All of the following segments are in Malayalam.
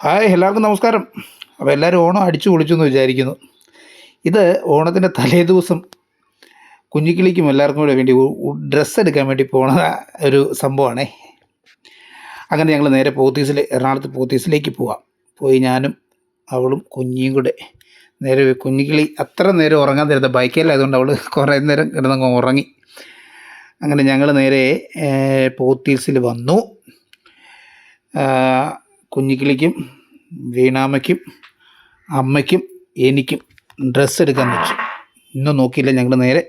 ഹായ് എല്ലാവർക്കും നമസ്കാരം. അപ്പോൾ എല്ലാവരും ഓണം അടിച്ചു പൊളിച്ചു എന്ന് വിചാരിക്കുന്നു. ഇത് ഓണത്തിന്റെ തലേ ദിവസം കുഞ്ഞിക്കിളിക്കും എല്ലാവർക്കും കൂടെ വേണ്ടി ഡ്രസ്സ് എടുക്കാൻ വേണ്ടി പോണ ഒരു സംഭവമാണേ അങ്ങനെ ഞങ്ങൾ നേരെ പോത്തീസിൽ എറണാകുളത്ത് പോത്തീസിലേക്ക് പോവാം. പോയി ഞാനും അവളും കുഞ്ഞിയും കൂടെ നേരെ കുഞ്ഞിക്കിളി അത്ര നേരം ഉറങ്ങാൻ തരുന്ന ബൈക്കിലായതുകൊണ്ട് അവൾ കുറേ നേരം കിടന്നങ്ങ് ഉറങ്ങി. അങ്ങനെ ഞങ്ങൾ നേരെ പോത്തീസിൽ വന്നു. കുഞ്ഞിക്കിളിക്കും വീണാമ്മയ്ക്കും അമ്മയ്ക്കും എനിക്കും ഡ്രസ്സ് എടുക്കാൻ വെച്ചു. ഇന്നും നോക്കിയില്ല ഞങ്ങൾ നേരെ.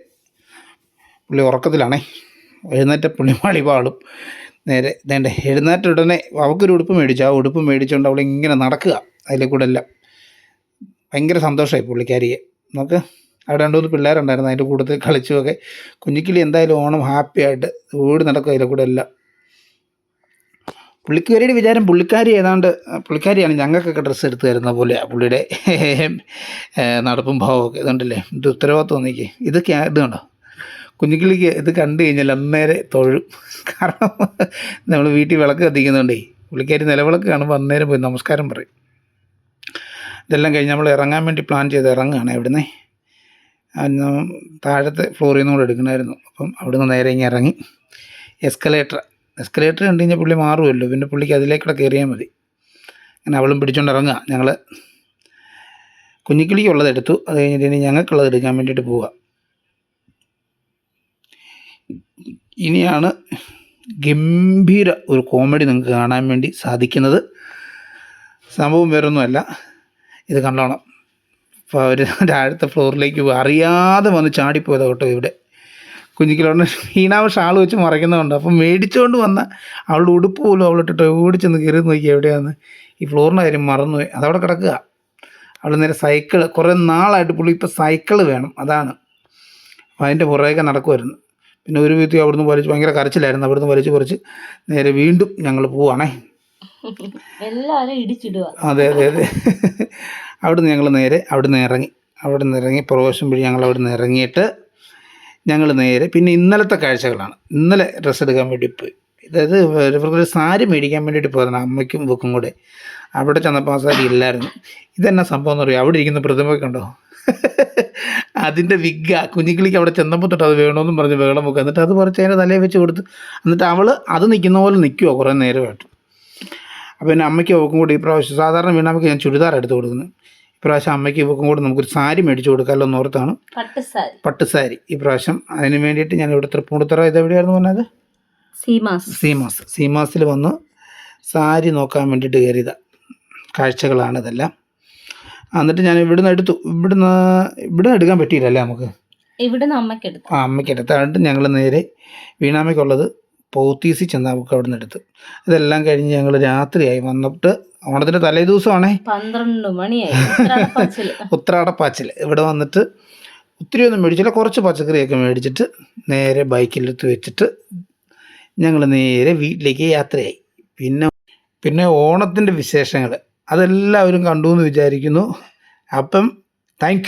പുള്ളി ഉറക്കത്തിലാണേ. എഴുന്നേറ്റ പുള്ളിമാളി പാളും നേരെ വേണ്ട എഴുന്നേറ്റ ഉടനെ അവൾക്കൊരു ഉടുപ്പ് മേടിച്ചു. ആ ഉടുപ്പ് മേടിച്ചുകൊണ്ട് അവൾ ഇങ്ങനെ നടക്കുക. അതിലെ കൂടെ എല്ലാം. ഭയങ്കര സന്തോഷമായി പുള്ളിക്കാരിയെ. നമുക്ക് അവിടെ രണ്ടു മൂന്ന് പിള്ളേരുണ്ടായിരുന്നു. അതിന്റെ കൂട്ടത്തിൽ കളിച്ചുമൊക്കെ കുഞ്ഞിക്കിളി എന്തായാലും ഓണം ഹാപ്പി ആയിട്ട് ഓടി നടക്കും. അതിലെ കൂടെ എല്ലാം. പുള്ളിക്കാരിയുടെ വിചാരം പുള്ളിക്കാരി ഏതാണ്ട് പുള്ളിക്കാരിയാണ് ഞങ്ങൾക്കൊക്കെ ഡ്രസ്സ് എടുത്ത് തരുന്ന പോലെ പുള്ളിയുടെ നടപ്പും ഭാവമൊക്കെ. ഇതുണ്ടല്ലേ? ഇത് ഉത്തരവാദിത്വം ഒന്നിക്ക് ഇത് ക്യാ ഇത് കണ്ടോ? ഇത് കണ്ടു കഴിഞ്ഞാൽ അന്നേരെ തൊഴും. കാരണം നമ്മൾ വീട്ടിൽ വിളക്ക് കത്തിക്കുന്നുണ്ടേ പുള്ളിക്കാരി നിലവിളക്ക് കാണുമ്പോൾ അന്നേരം പോയി നമസ്കാരം പറയും. ഇതെല്ലാം കഴിഞ്ഞ് നമ്മൾ ഇറങ്ങാൻ വേണ്ടി പ്ലാൻ ചെയ്ത് ഇറങ്ങുകയാണ് എവിടുന്നേ. താഴത്തെ ഫ്ലോറിൽ നിന്നുകൂടെ എടുക്കണമായിരുന്നു. അപ്പം അവിടുന്ന് നേരെ ഇങ്ങനെ ഇറങ്ങി. എസ്കലേറ്റർ എസ്കലേറ്റർ കണ്ടു കഴിഞ്ഞാൽ പുള്ളി മാറുമല്ലോ പിന്നെ പുള്ളിക്ക് അതിലേക്കൂടെ കയറിയാൽ മതി. അങ്ങനെ അവളും പിടിച്ചുകൊണ്ട് ഇറങ്ങുക. ഞങ്ങൾ കുഞ്ഞിക്കിളിക്കുള്ളത് എടുത്തു. അത് കഴിഞ്ഞിട്ട് ഇനി ഞങ്ങൾക്കുള്ളത് എടുക്കാൻ വേണ്ടിയിട്ട് പോവുക. ഇനിയാണ് ഗംഭീര ഒരു കോമഡി നിങ്ങൾക്ക് കാണാൻ വേണ്ടി സാധിക്കുന്നത്. സംഭവം വേറൊന്നുമല്ല. ഇത് കണ്ടോണം. അപ്പോൾ അവർ താഴത്തെ ഫ്ലോറിലേക്ക് അറിയാതെ വന്ന് ചാടിപ്പോയതോട്ടോ ഇവിടെ. കുഞ്ഞിക്കിലോണ്ട് ഹീനാവ് ഷാൾ വെച്ച് മറയ്ക്കുന്നുണ്ട് അപ്പം മേടിച്ചുകൊണ്ട് വന്ന അവളുടെ ഉടുപ്പ് പോലും അവളിട്ടിട്ട് ഓടിച്ചെന്ന് കയറി നോക്കി എവിടെയാന്ന്. ഈ ഫ്ലോറിന്റെ കാര്യം മറന്നുപോയി. അതവിടെ കിടക്കുക. അവൾ നേരെ സൈക്കിൾ കുറേ നാളായിട്ട് പുള്ളി ഇപ്പോൾ സൈക്കിൾ വേണം. അതാണ്. അപ്പം അതിന്റെ പുറകെ നടക്കുമായിരുന്നു പിന്നെ ഒരു വീട്ടിൽ അവിടുന്ന് വലിച്ച് ഭയങ്കര കരച്ചിലായിരുന്നു. അവിടുന്ന് വലിച്ച് കുറച്ച് നേരെ വീണ്ടും ഞങ്ങൾ പോവാണേ. ഇടിച്ചിടുക. അതെ അതെ അതെ. അവിടുന്ന് ഞങ്ങൾ നേരെ അവിടുന്ന് ഇറങ്ങി. അവിടുന്ന് ഇറങ്ങി പ്രവേശം വഴി ഞങ്ങൾ അവിടുന്ന് ഇറങ്ങിയിട്ട് ഞങ്ങൾ നേരെ പിന്നെ ഇന്നലത്തെ കാഴ്ചകളാണ്. ഇന്നലെ ഡ്രസ്സ് എടുക്കാൻ വേണ്ടി പോയി. അതായത് ഇവർക്കൊരു സാരി മേടിക്കാൻ വേണ്ടിയിട്ട് പോയതാണ് അമ്മയ്ക്കും ബുക്കും കൂടെ. അവിടെ ചെന്നപ്പോൾ ആ സാരി ഇല്ലായിരുന്നു. ഇതെന്നാ സംഭവം എന്ന് പറയുക അവിടെ ഇരിക്കുന്ന പ്രതിമയൊക്കെ അതിന്റെ വിഗ്ഗ കുഞ്ഞിക്കിളിക്ക് അവിടെ ചെന്നപ്പോൾ തൊട്ട് അത് വേണമെന്നും പറഞ്ഞ് വേണം വെക്കുക. എന്നിട്ട് അത് പറിച്ച് അതിന്റെ തലയിൽ വെച്ച് കൊടുത്ത് എന്നിട്ട് അവൾ അത് നിൽക്കുന്ന പോലെ നിൽക്കുമോ കുറേ നേരമായിട്ട്. അപ്പോൾ പിന്നെ അമ്മയ്ക്ക് അവൾക്കും കൂടി ഈ പ്രാവശ്യം സാധാരണ വീണാമ്മയ്ക്ക് ഞാൻ ചുരിദാർ എടുത്ത് കൊടുക്കുന്നത് ഇപ്രാവശ്യം അമ്മയ്ക്ക് ഇവക്കും കൂടെ നമുക്കൊരു സാരി മേടിച്ചു കൊടുക്കാമല്ലോ എന്ന് ഓർത്താണ്. പട്ടുസാരി പട്ട് സാരി. ഇപ്രാവശ്യം അതിന് വേണ്ടിയിട്ട് ഞാൻ ഇവിടെ തൃപ്പൂണിത്തറ ഇത് എവിടെയായിരുന്നു പറഞ്ഞത്? സീമാസ്. സീമാസ്. സീമാസിൽ വന്ന് സാരി നോക്കാൻ വേണ്ടിയിട്ട് കയറിയത്. കാഴ്ചകളാണ് ഇതെല്ലാം. എന്നിട്ട് ഞാൻ ഇവിടുന്ന് എടുത്തു. ഇവിടുന്ന് ഇവിടുന്ന് എടുക്കാൻ പറ്റിയില്ലല്ലേ നമുക്ക്? ഇവിടുന്ന് അമ്മയ്ക്ക് എടുത്തു. ആ അമ്മയ്ക്ക് എടുത്തായിട്ട് ഞങ്ങൾ നേരെ വീണാമ്മയ്ക്കുള്ളത് പോത്തീസി ചെന്ന് നമുക്ക് അവിടെ നിന്ന് എടുത്തു. ഇതെല്ലാം കഴിഞ്ഞ് ഞങ്ങൾ രാത്രിയായി. വന്നിട്ട് ഓണത്തിന്റെ തലേ ദിവസമാണേ. പന്ത്രണ്ട് മണിയായി. ഉത്രാടപ്പാച്ചിൽ ഇവിടെ വന്നിട്ട് ഒത്തിരി ഒന്നും മേടിച്ചില്ല. കുറച്ച് പച്ചക്കറിയൊക്കെ മേടിച്ചിട്ട് നേരെ ബൈക്കിലെടുത്ത് വെച്ചിട്ട് ഞങ്ങൾ നേരെ വീട്ടിലേക്ക് യാത്രയായി. പിന്നെ പിന്നെ ഓണത്തിന്റെ വിശേഷങ്ങൾ അതെല്ലാവരും കണ്ടു എന്ന് വിചാരിക്കുന്നു. അപ്പം താങ്ക്